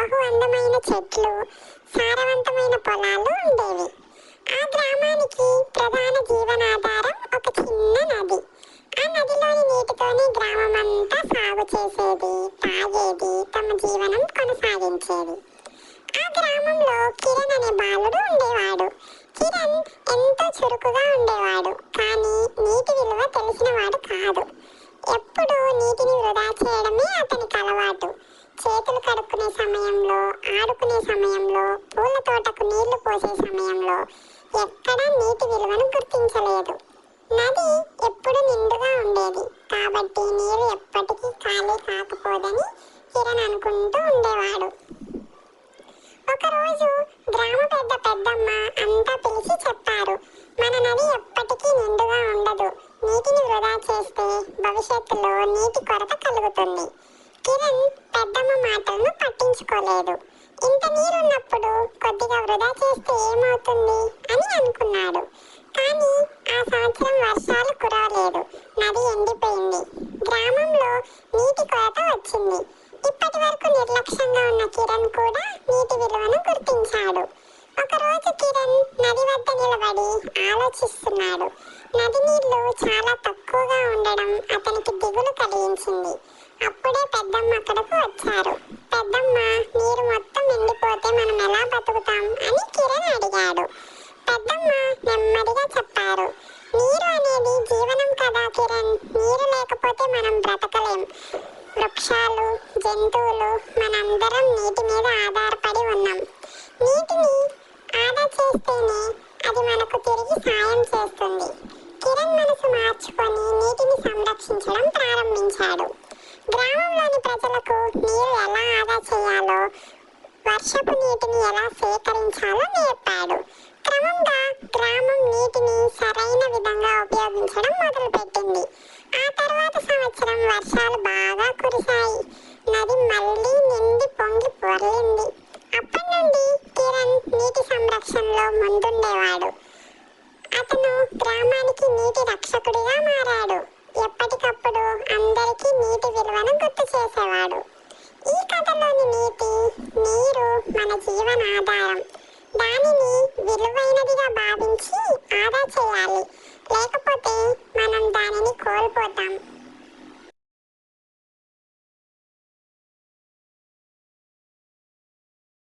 బహు అందమైన చెట్లు సారవంతమైన పొలాలు ఉండేవి. ఆ గ్రామానికి ప్రధాన జీవనాధారం ఒక చిన్న నది. ఆ నదిలోని నీటితోనే గ్రామం అంతా సాగు చేసేది తాగేది తమ జీవనం కొనసాగించేది. ఆ గ్రామంలో కిరణ్ అనే బాలుడు ఉండేవాడు. కిరణ్ ఎంతో చురుకుగా ఉండేవాడు కానీ నీటి విలువ తెలిసినవాడు కాదు. ఎప్పుడూ నీటిని వృధా చేయడమే అతనికి అలవాటు. చేతులు కడుక్కునే సమయంలో ఆడుకునే సమయంలో పూల తోటకు నీళ్ళు పోసే సమయంలో ఎక్కడా నీటి విలువను గుర్తించలేదు. నది ఎప్పుడు నిండుగా ఉండేది. కాబట్టి నీరు ఎప్పటికీ ఖాళీ కాకపోదని కిరణ్ అనుకుంటూ ఉండేవాడు. ఒకరోజు గ్రామ పెద్ద పెద్దమ్మ అంతా పిలిచి చెప్పారు మన నది ఎప్పటికీ కిరణ్ పెద్దమ్మ మాటలను పట్టించుకోలేదు. ఇంత నీరున్నప్పుడు కొద్దిగా వృధా చేస్తే ఏమవుతుంది అని అనుకున్నాడు. కానీ ఆ సంవత్సరం వర్షాలు కురవలేదు. నది ఎండిపోయింది. గ్రామంలో నీటి కొరత వచ్చింది. ఇప్పటి వరకు నిర్లక్ష్యంగా ఉన్న కిరణ్ కూడా నీటి విలువను గుర్తించాడు. ఒకరోజు కిరణ్ నది వద్ద నిలబడి ఆలోచిస్తున్నాడు. నది నీళ్ళు చాలా తక్కువగా ఉండడం అతనికి దిగులు కలిగించింది. అప్పుడే పెద్దమ్మ అక్కడకు వచ్చారు. పెద్దమ్మ నీరు మొత్తం ఎండిపోతే మనం ఎలా బతుకుతాం? అని కిరణ్ అడిగాడు. పెద్దమ్మ నెమ్మదిగా చెప్పారు. నీరు అనేది జీవనం కదా కిరణ్. నీరు లేకపోతే మనం బ్రతకలేం. వృక్షాలు జంతువులు మనందరం నీటి మీద ఆధారపడి ఉన్నాం. నీటిని ఆదా చేస్తేనే అది మనకు తిరిగి సాయం చేస్తుంది. మనసు నీటిని సంరక్షించడం ప్రారంభించాడు. గ్రామంలోని ప్రజలకు నీరు ఎలా ఆదా చేయాలో వర్షపు నీటిని ఎలా సేకరించాలో నేర్పాడు. క్రమంగా గ్రామం నీటిని సరైన విధంగా ఉపయోగించడం మొదలుపెట్టింది. ఆ తర్వాత సంవత్సరం వర్షాలు బాగా కురిశాయి. నది మళ్ళీ నిండి పొంగి పొరలింది. అప్పటి నుండి కిరణ్ నీటి సంరక్షణలో ముందుండేవాడు. అతను గ్రామానికి నీటి రక్షకుడిగా మారాడు. ఎప్పటికప్పుడు అందరికీ నీటి విలువను గుర్తు చేసేవాడు. ఈ కథలోని నీతి నీరు మన జీవన ఆధారం. దానిని విలువైనదిగా భావించి ఆదా చేయాలి. లేకపోతే